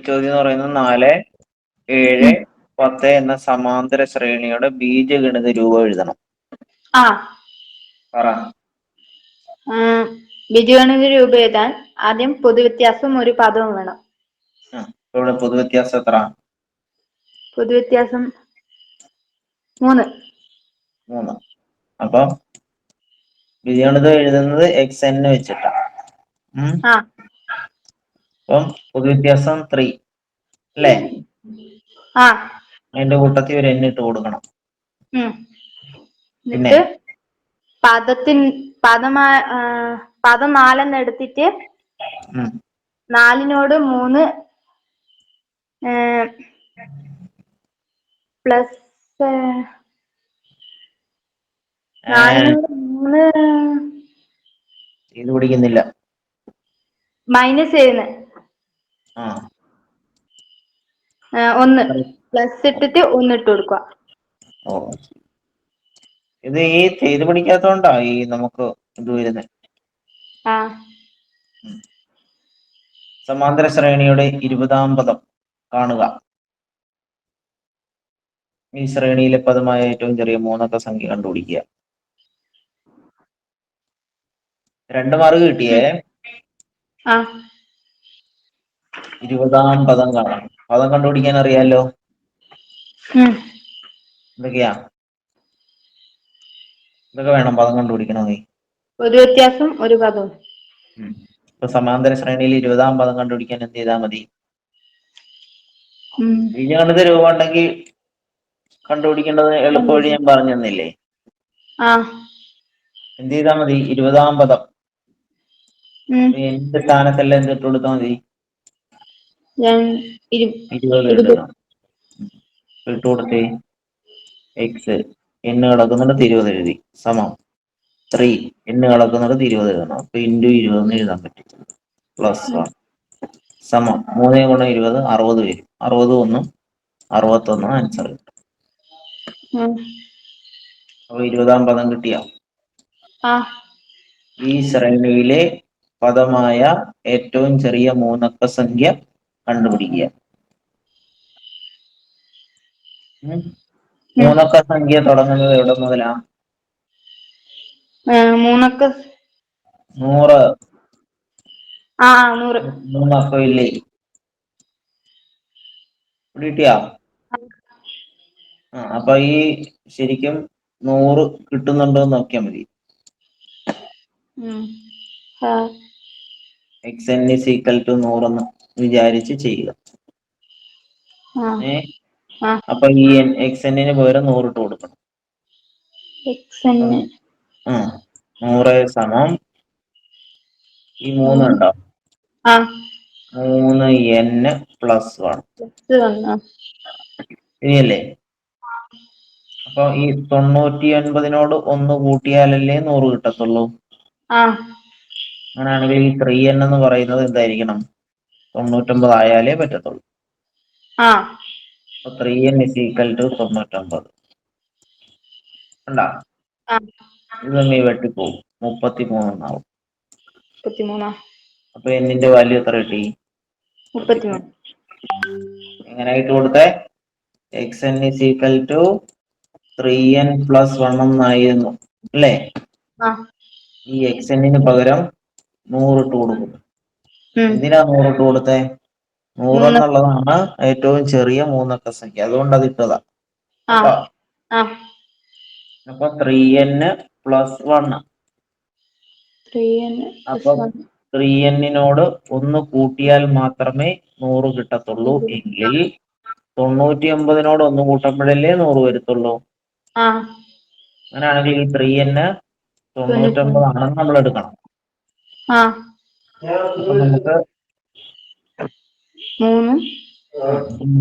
ചോദ്യം എന്ന് പറയുന്നത് നാല് ഏഴ് പത്ത് എന്ന സമാന്തര ശ്രേണിയുടെ ബീജഗണിത രൂപം എഴുതണം. ആ. പറ. ബീജഗണിത രൂപം എഴുതാൻ ആദ്യം പൊതുവ്യത്യാസം ഒരു പദവും വേണം. ഇവിടെ പൊതുവ്യത്യാസം എത്ര? പൊതുവ്യത്യാസം മൂന്ന്. മൂന്ന്. അപ്പം ബീജഗണിതം എഴുതുന്നത് എക്സ് എന്നെ വെച്ചിട്ടാ. ഉം. ആ. അപ്പം പൊതുവ്യത്യാസം ത്രീ അല്ലേ? അതിന്റെ കൂട്ടത്തിൽ ഒരു എൻ ഇട്ട് കൊടുക്കണം. പിന്നെ? പദത്തിൻ പദമാ പദം നാലെന്ന് എടുത്തിട്ട് നാലിനോട് മൂന്ന് പ്ലസ് മൂന്ന്. ഇത് പിടിക്കുന്നില്ല. മൈനസ് ചെയ്യുന്ന ആ ഒന്ന്. പ്ലസ് ഇട്ടിട്ട് ഒന്ന് ഇട്ട് കൊടുക്കുക. ഓ. ഇത് ഈ ചെയ്ത് പിടിക്കാത്തോണ്ടാ ഈ നമുക്ക് ഇത് വരുന്നത് സമാന്തര ശ്രേണിയുടെ ഇരുപതാം പദം കാണുക. ഈ ശ്രേണിയിലെ പദമായ ഏറ്റവും ചെറിയ മൂന്നക്ക സംഖ്യ കണ്ടുപിടിക്കുക. രണ്ട് മാർക്ക് കിട്ടിയേ. ഇരുപതാം പദം കാണാം. പദം കണ്ടുപിടിക്കാൻ അറിയാലോ. എന്തൊക്കെയാ? ഇതൊക്കെ വേണം പദം കണ്ടുപിടിക്കണമെങ്കിൽ? ഒരു വ്യത്യാസം ഒരു പദം. ഇപ്പൊ സമാന്തര ശ്രേണിയിൽ ഇരുപതാം പദം കണ്ടുപിടിക്കാൻ എന്ത് ചെയ്താൽ മതി. ബീജഗണിത രൂപം ഉണ്ടെങ്കിൽ കണ്ടുപിടിക്കേണ്ടത് എളുപ്പ വഴി ഞാൻ പറഞ്ഞു തന്നില്ലേ? എന്ത് ചെയ്താൽ മതി? ഇരുപതാം പദം. എന്റെ എന്ത് സ്ഥാനത്തെല്ലാം എന്തിട്ട് കൊടുത്താ കൊടുത്താൽ മതി? ഞാൻ ഇരുപത് ഇരുപത്. ഇട്ട് കൊടുത്തേ എക്സ് കിടക്കുന്നിടത്ത് ഇരുപത് എഴുതി. സമം. ത്രീ എന്ന് കിടക്കുന്നിടത്ത് ഇരുപത് എഴുതണം. അപ്പൊ ഇന്റു ഇരുപതെന്ന് എഴുതാൻ പറ്റും. പ്ലസ് വൺ സമം. മൂന്നേ ഗുണം ഇരുപത് അറുപത് വരും. അറുപത് ഒന്നും അറുപത്തൊന്നും ആൻസർ കിട്ടും. അപ്പൊ ഇരുപതാം പദം കിട്ടിയ? ഈ ശ്രേണിയിലെ പദമായ ഏറ്റവും ചെറിയ മൂന്നക്ക സംഖ്യ കണ്ടുപിടിക്കുക. മൂന്നക്ക സംഖ്യ തുടങ്ങുന്നത് എവിടെ മുതലാ? മൂന്നക്ക. നൂറ്. ആ നൂറ്. മൂന്നക്കം ഇല്ലേ? ഇവിടെ കിട്ടിയാ? ആ. അപ്പൊ ഈ ശരിക്കും നൂറ് കിട്ടുന്നുണ്ടോ എന്ന് നോക്കിയാൽ മതി. ആ. X N is equal to നൂറെന്ന്. വിചാരിച്ച് ചെയ്യുക ഏ? അപ്പൊ ഈ എക്സ് എന്നിന് പകരം നൂറിട്ട് കൊടുക്കണം. ആ. നൂറ് സമം ഈ മൂന്നുണ്ടോ മൂന്ന് എൻ പ്ലസ് വൺ ശരിയല്ലേ അപ്പൊ ഈ തൊണ്ണൂറ്റി ഒൻപതിനോട് ഒന്ന് കൂട്ടിയാലല്ലേ നൂറ് കിട്ടത്തുള്ളൂ. അങ്ങനെയാണെങ്കിൽ ഈ ത്രീ എൻ എന്ന് പറയുന്നത് എന്തായിരിക്കണം? തൊണ്ണൂറ്റൊമ്പത് ആയാലേ പറ്റത്തുള്ളൂ. Three N is equal to തൊണ്ണൂറ്റൊമ്പത്. കണ്ടാ? ആ. ഈ വെട്ടിപ്പോവും. മുപ്പത്തി മൂന്നെന്നാവും അപ്പൊ എന്നിന്റെ വാല്യൂ എത്ര കിട്ടി? എങ്ങനെ ആയിട്ട് കൊടുത്തേ? X N is equal to three N plus one എന്നായിരുന്നു അല്ലേ? ഈ എക്സ് എന്നിന് പകരം നൂറിട്ട് കൊടുക്കും എന്തിനാ നൂറിട്ട് കൊടുത്തേ? നൂറ് എന്നുള്ളതാണ് ഏറ്റവും ചെറിയ മൂന്നക്ക സംഖ്യ. അതുകൊണ്ട് അത് ഇട്ടതാ. അപ്പൊ ത്രീ എൻ പ്ലസ് വൺ അപ്പൊ ത്രീ എന്നിനോട് ഒന്ന് കൂട്ടിയാൽ മാത്രമേ നൂറ് കിട്ടത്തുള്ളൂ. എങ്കിൽ തൊണ്ണൂറ്റി ഒമ്പതിനോട് ഒന്ന് കൂട്ടുമ്പോഴല്ലേ നൂറ് വരത്തുള്ളൂ. അങ്ങനെയാണെങ്കിൽ ഈ ത്രീ എന്ന് തൊണ്ണൂറ്റൊമ്പതാണെന്ന് നമ്മൾ എടുക്കണം. മൂന്ന്.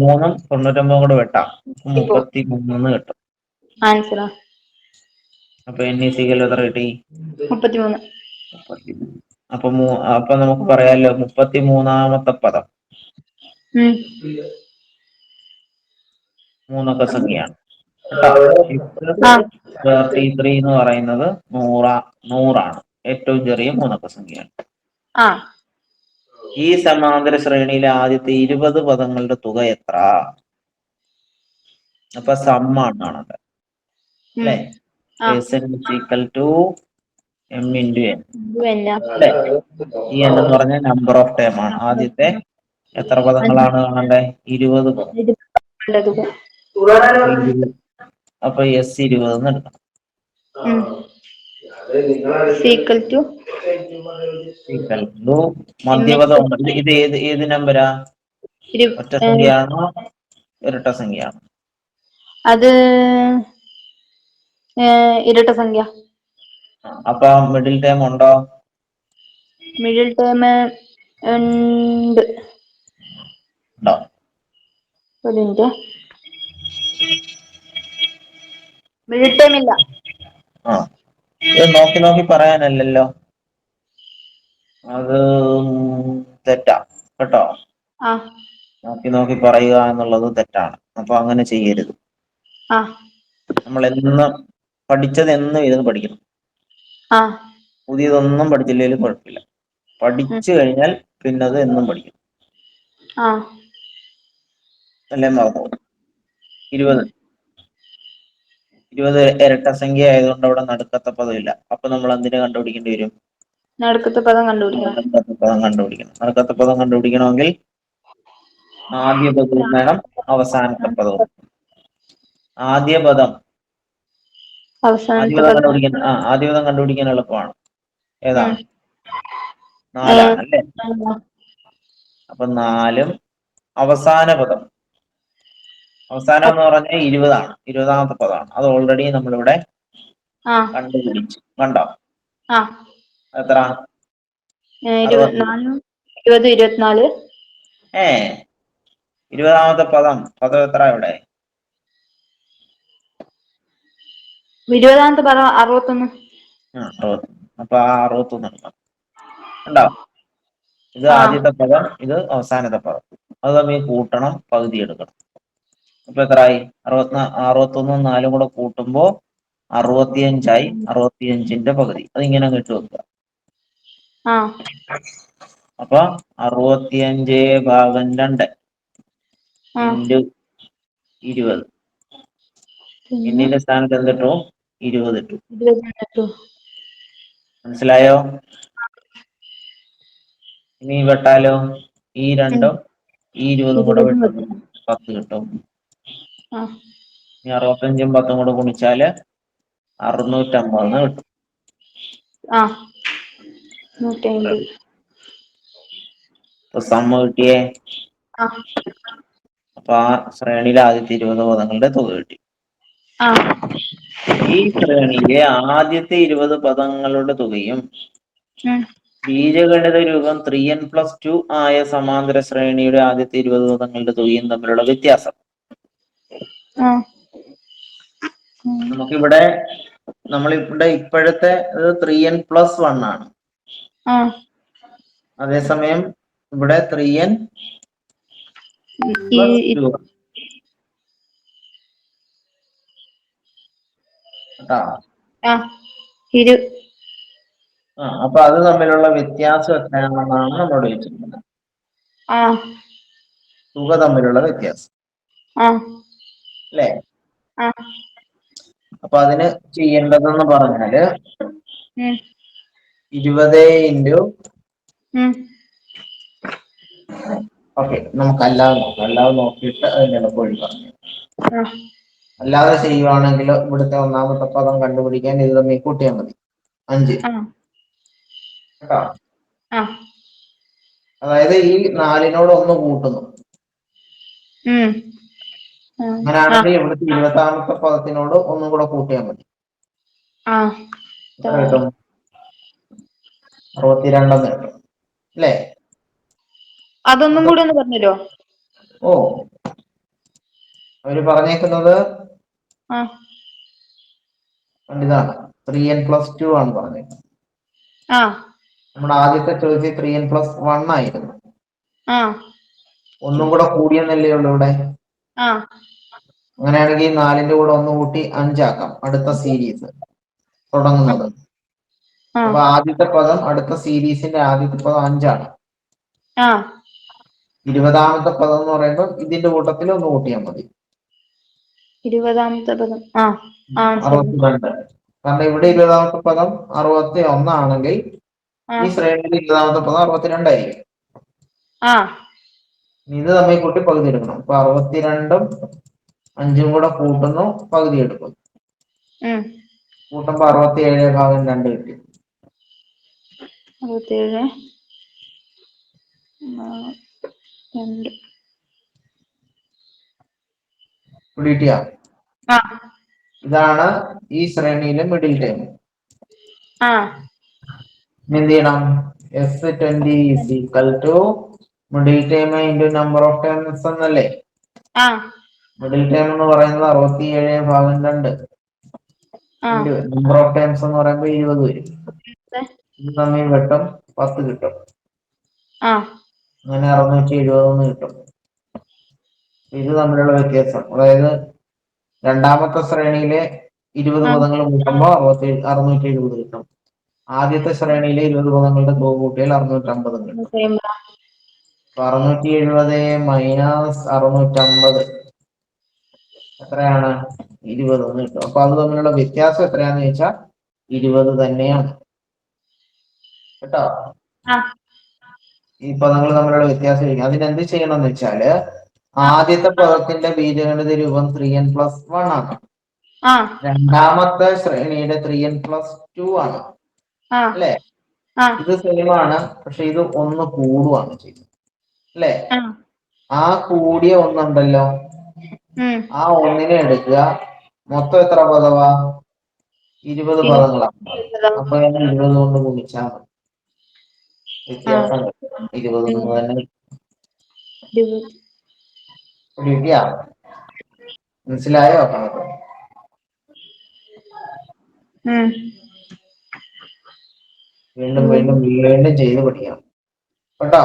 മൂന്നും തൊണ്ണൂറ്റൊമ്പതും കൂടെ വെട്ടാം. മുപ്പത്തി മൂന്ന് കിട്ടും. ആൻസറാ? അപ്പൊ എൻ ഇ സിക്കൽ എത്ര കിട്ടി? മുപ്പത്തിമൂന്ന്. അപ്പൊ അപ്പൊ നമുക്ക് പറയാലോ മുപ്പത്തി മൂന്നാമത്തെ പദം മൂന്നൊക്കെ സംഖ്യയാണ്. തേർട്ടി ത്രീ എന്ന് പറയുന്നത് നൂറാ നൂറാണ്. ഏറ്റവും ചെറിയ മൂന്നൊക്കെ സംഖ്യയാണ്. ആ. ഈ സമാന്തര ശ്രേണിയിലെ ആദ്യത്തെ ഇരുപത് പദങ്ങളുടെ തുക എത്ര? അപ്പൊ സമ്മാണ് അല്ലേ? S N equal to M into N അല്ലേ? ഈ എന്ന് പറഞ്ഞ നമ്പർ ഓഫ് ടേം ആണ്. ആദ്യത്തെ എത്ര പദങ്ങളാണ് കാണണ്ടേ? ഇരുപത് പദം. അപ്പൊ എസ് ഇരുപത് എന്ന് എടുക്കണം S equal to equal to മധ്യപദം. ഇത് ഏത് ഏത് നമ്പരാ? ഒറ്റ സംഖ്യയാണോ? ഇരട്ട സംഖ്യയാണോ? അത് ഇരട്ട സംഖ്യ. അപ്പൊ മിഡിൽ ടേം ഉണ്ടോ? മിഡിൽ ടേം ഉണ്ട്. ഉണ്ടോ? ഒരു മിനിറ്റ് മിഡിൽ ടേം ഇല്ല. ആ. നോക്കി നോക്കി പറയാനല്ലല്ലോ. അത് തെറ്റാ. കേട്ടോ? നോക്കി നോക്കി പറയുക എന്നുള്ളത് തെറ്റാണ്. അപ്പൊ അങ്ങനെ ചെയ്യരുത്. നമ്മൾ എന്നും പഠിച്ചത് എന്നും ഇരുന്ന് പഠിക്കണം. പുതിയതൊന്നും പഠിച്ചില്ലെങ്കിലും കുഴപ്പമില്ല. പഠിച്ചു കഴിഞ്ഞാൽ പിന്നെ അത് എന്നും പഠിക്കണം. അല്ലേ മറന്നു ഇരുപത്. ഇരുപത് ഇരട്ട സംഖ്യ ആയതുകൊണ്ട് അവിടെ നടുക്കത്തെ പദമില്ല. അപ്പൊ നമ്മൾ എന്തിനെ കണ്ടുപിടിക്കേണ്ടി വരും? നടുക്കത്തെ പദം കണ്ടുപിടിക്കണം. നടുക്കത്തെ പദം കണ്ടുപിടിക്കണം. നടുക്കത്തെ പദം കണ്ടുപിടിക്കണമെങ്കിൽ ആദ്യ പദവും വേണം അവസാനത്തെ പദവും ആദ്യ പദം. ആദ്യ അവസാനത്തെ പദം പദം കണ്ടുപിടിക്കാൻ ആ ആദ്യ പദം കണ്ടുപിടിക്കാൻ എളുപ്പമാണ്. ഏതാണ് നാലാണ് അല്ലേ? അപ്പൊ നാലും അവസാന പദം. അവസാനം എന്ന് പറഞ്ഞാൽ ഇരുപതാണ്. ഇരുപതാമത്തെ പദമാണ്. അത് ഓൾറെഡി നമ്മളിവിടെ കണ്ടുപിടിച്ചു. കണ്ടോ? എത്ര? ഏ, ഇരുപതാമത്തെ പദം. പദം എത്ര ഇവിടെ? ഇരുപതാമത്തെ പദം അറുപത്തൊന്ന്. അപ്പൊ ആ അറുപത്തൊന്ന് ഇത് ആദ്യത്തെ പദം ഇത് അവസാനത്തെ പദം. അത് തമ്മിൽ കൂട്ടണം പകുതി എടുക്കണം. അപ്പൊ എത്രയായി അറുപത്തിനാ അറുപത്തൊന്നും നാലും കൂടെ കൂട്ടുമ്പോ അറുപത്തിയഞ്ചായി അറുപത്തിയഞ്ചിന്റെ പകുതി. അതിങ്ങനെ അങ്ങ് ഇട്ട് വെക്കുക. അപ്പൊ അറുപത്തിയഞ്ച് ഭാഗം രണ്ട് ഇന്റു ഇരുപത്. പിന്നെ എന്നിന്റെ സ്ഥാനത്ത് എന്തിട്ടു? ഇരുപത് ഇട്ടു. മനസ്സിലായോ? ഇനി വെട്ടാലോ? ഈ രണ്ടും ഈ ഇരുപതും കൂടെ വെട്ടും. പത്ത് കിട്ടും. ഇനി അറുപത്തഞ്ചും പത്തും കൂടെ ഗുണിച്ചാൽ അറുന്നൂറ്റമ്പതെന്ന് കിട്ടും. ആ. സമ്മ കിട്ടിയേ? അപ്പൊ ആ ശ്രേണിയിലെ ആദ്യത്തെ ഇരുപത് പദങ്ങളുടെ തുക കിട്ടി. ഈ ശ്രേണിയിലെ ആദ്യത്തെ ഇരുപത് പദങ്ങളുടെ തുകയും ബീജഗണിത രൂപം ത്രീ എൻ പ്ലസ് ടു ആയ സമാന്തര ശ്രേണിയുടെ ആദ്യത്തെ ഇരുപത് പദങ്ങളുടെ തുകയും തമ്മിലുള്ള വ്യത്യാസം. നമുക്കിവിടെ നമ്മളിവിടെ ഇപ്പോഴത്തെ ത്രീ എൻ പ്ലസ് വൺ ആണ്. അതേസമയം ഇവിടെ ത്രീ എൻ ആ. അപ്പൊ അത് തമ്മിലുള്ള വ്യത്യാസം എത്രയാണെന്നാണ് നമ്മൾ ചോദിച്ചിരിക്കുന്നത്. തുക തമ്മിലുള്ള വ്യത്യാസം. ആ. അല്ലേ അപ്പൊ അതിന് ചെയ്യേണ്ടതെന്ന് പറഞ്ഞാൽ ഇരുപത് ഇന്റു ഓക്കെ നമുക്ക് അല്ലാതെ നോക്കാം. അല്ലാതെ നോക്കിയിട്ട് അതിന്റെ വഴി പറഞ്ഞു അല്ലാതെ ചെയ്യുവാണെങ്കിൽ ഇവിടുത്തെ ഒന്നാമത്തെ പദം കണ്ടുപിടിക്കാൻ ഇത് തമ്മിൽ കൂട്ടിയാൽ മതി. അഞ്ച്. കേട്ടോ? അതായത് ഈ നാലിനോട് ഒന്ന് കൂട്ടുന്നു അങ്ങനെയാണെങ്കിൽ ഇവിടുത്തെ ഇരുപത്താമത്തെ പദത്തിനോട് ഒന്നും കൂടെ കൂട്ടിയാൽ മതി. കിട്ടും? അറുപത്തിരണ്ടെന്ന് കിട്ടും. അല്ലേ? അതൊന്നും കൂടി ഒന്ന് പറഞ്ഞല്ലോ ഓ. അവർ പറഞ്ഞേക്കുന്നത് ഇതാണ് ത്രീ എൻ പ്ലസ് ടു ആണ് പറഞ്ഞേക്കുന്നത്. നമ്മുടെ ആദ്യത്തെ ചോദ്യം ത്രീ എൻ പ്ലസ് വൺ ആയിരുന്നു. ഒന്നും കൂടെ കൂടിയെന്നല്ലേ ഉള്ളൂ ഇവിടെ? അങ്ങനെയാണെങ്കിൽ നാലിന്റെ കൂടെ ഒന്ന് കൂട്ടി അഞ്ചാക്കാം. അടുത്ത സീരീസ് തുടങ്ങുന്നത്. അപ്പൊ ആദ്യത്തെ പദം അടുത്ത സീരീസിന്റെ ആദ്യത്തെ പദം അഞ്ചാണ്. ഇരുപതാമത്തെ പദം എന്ന് പറയുമ്പോൾ ഇതിന്റെ കൂട്ടത്തിൽ ഒന്ന് കൂട്ടിയാൽ മതി. ഇരുപതാമത്തെ പദം. അറുപത്തിരണ്ട്. കാരണം ഇവിടെ ഇരുപതാമത്തെ പദം അറുപത്തി ഒന്നാണെങ്കിൽ ഈ ശ്രേണിയിൽ ഇരുപതാമത്തെ പദം അറുപത്തിരണ്ടായിരിക്കും ഇത് തമ്മിൽ കൂട്ടി പകുതി എടുക്കണം. അപ്പൊ അറുപത്തിരണ്ടും അഞ്ചും കൂടെ കൂട്ടുന്നു പകുതി എടുക്കും കൂട്ടുമ്പോ അറുപത്തി ഏഴ് ഭാഗം രണ്ട് കിട്ടി. രണ്ട്. ഇതാണ് ഈ ശ്രേണിയിലെ മിഡിൽ ടൈം എന്ത് ചെയ്യണം? S twenty equal to middle time into number of times എന്നല്ലേ? മിഡിൽ ടൈം എന്ന് പറയുന്നത് അറുപത്തി ഏഴ് ഭാഗം രണ്ട്. നമ്പർ ഓഫ് ടൈംസ് എന്ന് പറയുമ്പോൾ ഇരുപത് വരും. ഇത് തമ്മിൽ വെട്ടും പത്ത് കിട്ടും. അങ്ങനെ അറുന്നൂറ്റി എഴുപതൊന്ന് കിട്ടും. ഇത് തമ്മിലുള്ള വ്യത്യാസം. അതായത് രണ്ടാമത്തെ ശ്രേണിയിലെ ഇരുപത്. പദങ്ങൾ കൂട്ടുമ്പോൾ അറുപത്തി അറുന്നൂറ്റി എഴുപത് കിട്ടും. ആദ്യത്തെ ശ്രേണിയിലെ ഇരുപത് പദങ്ങളുടെ ഗോ കൂട്ടിയാൽ അറുന്നൂറ്റമ്പത് കിട്ടും അറുന്നൂറ്റി എഴുപത് മൈനസ് അറുന്നൂറ്റമ്പത് എത്രയാണ്? ഇരുപത് എന്ന് കിട്ടും. അപ്പൊ അത് തമ്മിലുള്ള വ്യത്യാസം എത്രയാന്ന് ചോദിച്ചാൽ ഇരുപത് തന്നെയാണ്. കേട്ടോ? ഈ പദങ്ങൾ തമ്മിലുള്ള വ്യത്യാസം ഇരിക്കും അതിനെന്ത് ചെയ്യണം എന്ന് വെച്ചാൽ ആദ്യത്തെ പദത്തിന്റെ ബീജഗണിത രൂപം ത്രീ എൻ പ്ലസ് വൺ ആണ്. രണ്ടാമത്തെ ശ്രേണിയുടെ ത്രീ എൻ പ്ലസ് ടു ആണ്. അല്ലേ? ഇത് സെയിം ആണ് പക്ഷെ ഇത് ഒന്ന് കൂടുവാണ് ചെയ്യുന്നത്. അല്ലേ ആ. കൂടിയ ഒന്നുണ്ടല്ലോ. ആ ഒന്നിനെ എടുക്കുക. മൊത്തം എത്ര പദവാ? ഇരുപത് പദങ്ങളാണ് അപ്പൊ ഞാൻ ഇരുപത് കൊണ്ട് ഗുണിച്ചാൽ മതി. വ്യത്യാസം. ഇരുപത് തന്നെ കിട്ടിയാ മനസ്സിലായോ? കണക്ക് വീണ്ടും വീണ്ടും വീണ്ടും ചെയ്ത് പഠിക്കണം കേട്ടോ?